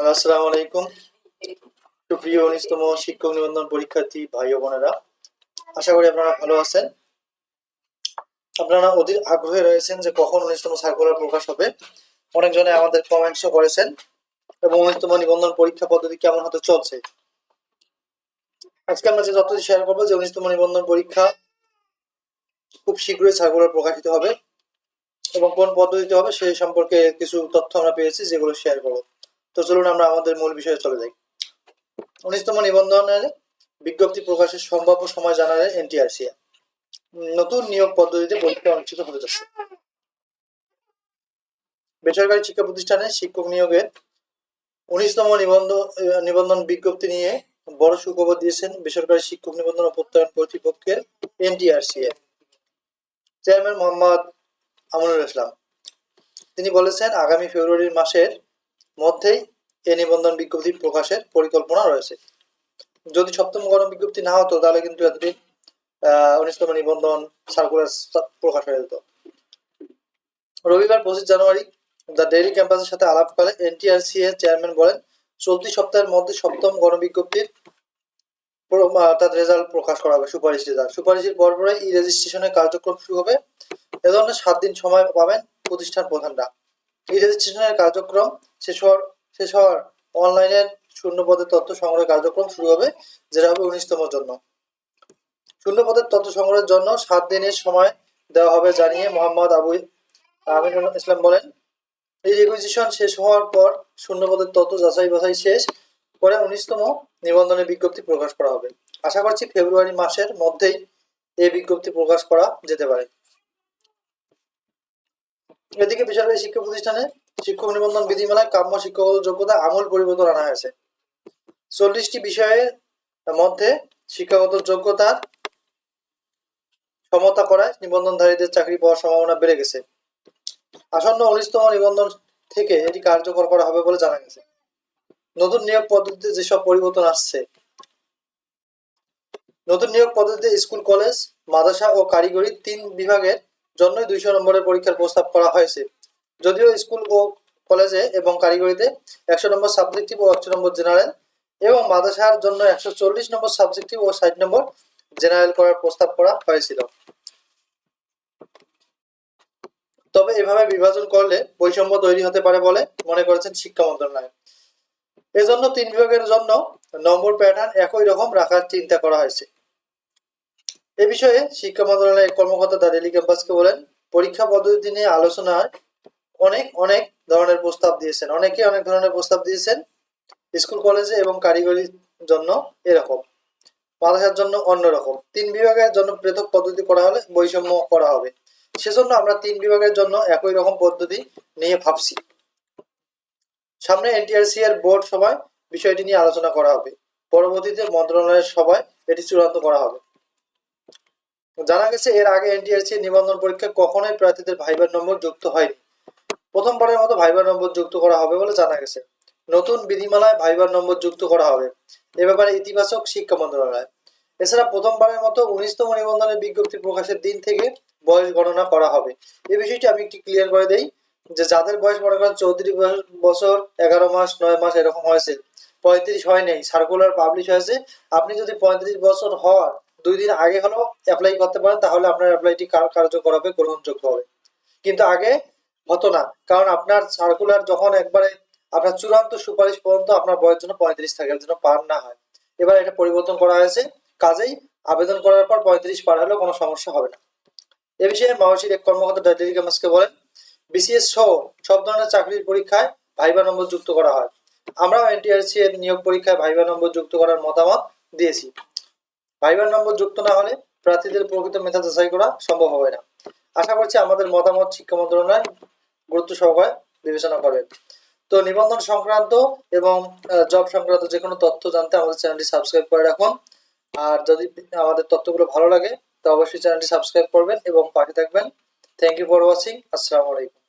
Hello, আসসালামু আলাইকুম। সুপ্রিয় উনিশতম শিক্ষক নিবন্ধন পরীক্ষার্থী ভাই বোনেরা আশা করি আপনারা ভালো আছেন। আপনারা অধীর আগ্রহে রয়েছেন যে কখন উনিশতম সার্কুলার প্রকাশ হবে। অনেকজনে আমাদের কমেন্টসও করেছেন। এবং উনিশতম নিবন্ধন পরীক্ষা পদ্ধতি কেমন হতে চলছে? আজকে আমরা যে তথ্যটি শেয়ার করব যে উনিশতম নিবন্ধন পরীক্ষা খুব শীঘ্রই সার্কুলার প্রকাশিত হবে। এবং কোন পদ্ধতিতে হবে সেই সম্পর্কে কিছু তথ্য আমরা পেয়েছি যেগুলো শেয়ার করব। তো চলুন আমরা আমাদের মূল বিষয়ে চলে যাই। উনিশতম নিবন্ধনের বিজ্ঞপ্তি প্রকাশের সম্ভাব্য সময় জানালে এনটিআরসিএ নতুন নিয়োগ পদ্ধতিতে পরীক্ষা অনুষ্ঠিত হতে যাচ্ছে। বেসরকারি শিক্ষা প্রতিষ্ঠানে শিক্ষক নিয়োগের উনিশতম নিবন্ধ নিবন্ধন বিজ্ঞপ্তি নিয়ে বড় সুখবর দিয়েছেন বেসরকারি শিক্ষক নিবন্ধন ও প্রত্যয়ন কর্তৃপক্ষের এনটিআরসিএ চেয়ারম্যান মোহাম্মদ আমনুল ইসলাম। তিনি বলেছেন, আগামী ফেব্রুয়ারি মাসের মধ্যেই এ নিবন্ধন বিজ্ঞপ্তি প্রকাশের পরিকল্পনা রয়েছে। যদি সপ্তম গণ বিজ্ঞপ্তি না হতো, তাহলে কিন্তু এতদিন উনিশতম নিবন্ধন সার্কুলার প্রকাশ হয়ে যেত। রবিবার পঁচিশ জানুয়ারি, দ্য ডেইলি ক্যাম্পাসের সাথে আলাপকালে এনটিআরসি এর চেয়ারম্যান বলেন, চলতি সপ্তাহের মধ্যে সপ্তম গণবিজ্ঞপ্তির অর্থাৎ রেজাল্ট প্রকাশ করা হবে, সুপারিশ রেজাল্ট। সুপারিশের পরপরে ই রেজিস্ট্রেশনের কার্যক্রম শুরু হবে। এ ধরনের সাত দিন সময় পাবেন প্রতিষ্ঠান প্রধানরা। রেজিস্ট্রেশনের কার্যক্রম শেষ হওয়ার শেষ হওয়ার অনলাইনের শূন্য পদের তথ্য সংগ্রহের কার্যক্রম শুরু হবে, যেটা হবে উনিশতম জন্য শূন্য পদের তথ্য সংগ্রহের জন্য সাত দিনের সময় দেওয়া হবে জানিয়ে মোহাম্মদ আবু আমিনুল ইসলাম বলেন, এই রেগুলেশন শেষ হওয়ার পর শূন্য পদের তথ্য যাচাই বাছাই শেষ করে উনিশতম নিবন্ধনের বিজ্ঞপ্তি প্রকাশ করা হবে। আশা করছি ফেব্রুয়ারি মাসের মধ্যেই এই বিজ্ঞপ্তি প্রকাশ করা যেতে পারে। এদিকে বেসরকারি শিক্ষা প্রতিষ্ঠানে শিক্ষক নিবন্ধন বিধিমালায় কাম্য শিক্ষাগত যোগ্যতা আমূল পরিবর্তন আনা হয়েছে। চল্লিশটি বিষয়ের মধ্যে শিক্ষাগত যোগ্যতার সমতা করায় নিবন্ধনধারীদের চাকরি পাওয়ার সম্ভাবনা বেড়ে গেছে। আসন্ন উনিশতম নিবন্ধন থেকে এটি কার্যকর করা হবে বলে জানা গেছে। নতুন নিয়োগ পদ্ধতিতে যেসব পরিবর্তন আসছে, নতুন নিয়োগ পদ্ধতিতে স্কুল, কলেজ, মাদ্রাসা ও কারিগরি তিন বিভাগের জন্যই দুইশো নম্বরের পরীক্ষার প্রস্তাব করা হয়েছে। যদিও স্কুল ও কলেজে এবং কারিগরিতে একশো নম্বর সাবজেক্টিভ ও একশো নম্বর জেনারেল এবং মাদ্রাসার জন্য একশো চল্লিশ নম্বর সাবজেক্টিভ ও ষাট নম্বর জেনারেল করার প্রস্তাব করা হয়েছিল। তবে এভাবে বিভাজন করলে বৈষম্য তৈরি হতে পারে বলে মনে করেছেন শিক্ষা মন্ত্রণালয়। এজন্য তিন বিভাগের জন্য নম্বর প্যাটার্ন একই রকম রাখার চিন্তা করা হয়েছে। এ বিষয়ে শিক্ষা মন্ত্রণালয়ের কর্মকর্তা দা ক্যাম্পাসকে বলেন, পরীক্ষা পদ্ধতি নিয়ে আলোচনায় অনেক অনেক ধরনের প্রস্তাব দিয়েছেন। অনেকে অনেক ধরনের প্রস্তাব দিয়েছেন স্কুল, কলেজে এবং কারিগরির জন্য এরকম মাদ্রাসার জন্য অন্যরকম। তিন বিভাগের জন্য পৃথক পদ্ধতি করা হলে বৈষম্য করা হবে। সেজন্য আমরা তিন বিভাগের জন্য একই রকম পদ্ধতি নিয়ে ভাবছি। সামনে এনটিআরসি এর বোর্ড সভায় বিষয়টি নিয়ে আলোচনা করা হবে। পরবর্তীতে মন্ত্রণালয়ের সভায় এটি চূড়ান্ত করা হবে। জানা গেছে, এর আগে এনটিআরসি নিবন্ধন পরীক্ষায় কখনোই প্রার্থীদের ভাইবার নম্বর যুক্ত হয়নি। প্রথমবারের মতো ভাইবার নম্বর যুক্ত করা হবে বলে জানা গেছে। নতুন বিধিমালায় ভাইবার নম্বর যুক্ত করা হবে। এ ব্যাপারে ইতিবাচক শিক্ষা মন্ত্রণালয়। এছাড়া প্রথমবারের মতো উনিশতম নিবন্ধনের বিজ্ঞপ্তি প্রকাশের দিন থেকে বয়স গণনা করা হবে। এই বিষয়টি আমি একটু ক্লিয়ার করে দেই যে যাদের বয়স মনে করেন চৌত্রিশ বছর, এগারো মাস, নয় মাস এরকম হয়েছে, পঁয়ত্রিশ হয় নেই সার্কুলার পাবলিশ হয়েছে। আপনি যদি পঁয়ত্রিশ বছর হওয়ার দুই দিন আগে হলেও অ্যাপ্লাই করতে পারেন, তাহলে আপনার অ্যাপ্লাইটি কার্যকর হবে, গ্রহণযোগ্য হবে। কিন্তু আগে হতো না, কারণ আপনার সার্কুলার যখন একবারে আপনার চূড়ান্ত সুপারিশ পর্যন্ত আপনার বয়স জন্য পঁয়ত্রিশ থাকে জন্য পার না হয়। এবার এটা পরিবর্তন করা হয়েছে, কাজেই আবেদন করার পর পঁয়ত্রিশ পার হলেও কোনো সমস্যা হবে না। এ বিষয়ে মাওসির এক কর্মকর্তা ডাক্তারি কামাসকে বলেন, বিসিএস সহ সব ধরনের চাকরির পরীক্ষায় ভাইবা নম্বর যুক্ত করা হয়। আমরাও এনটিআরসি এর নিয়োগ পরীক্ষায় ভাইবা নম্বর যুক্ত করার মতামত দিয়েছি। ভাইবার নম্বর যুক্ত না হলে প্রার্থীদের প্রকৃত মেধা যাচাই করা সম্ভব হবে না। আশা করছি আমাদের মতামত শিক্ষা মন্ত্রণালয় গুরুত্ব সহকারে বিবেচনা করবেন তো নিবন্ধন সংক্রান্ত এবং জব সংক্রান্ত যে কোনো তথ্য জানতে আমাদের চ্যানেলটি সাবস্ক্রাইব করে রাখুন। আর যদি আমাদের তথ্যগুলো ভালো লাগে, তো অবশ্যই চ্যানেলটি সাবস্ক্রাইব করবেন এবং পাশে থাকবেন। থ্যাংক ইউ ফর ওয়াচিং আসসালামু আলাইকুম।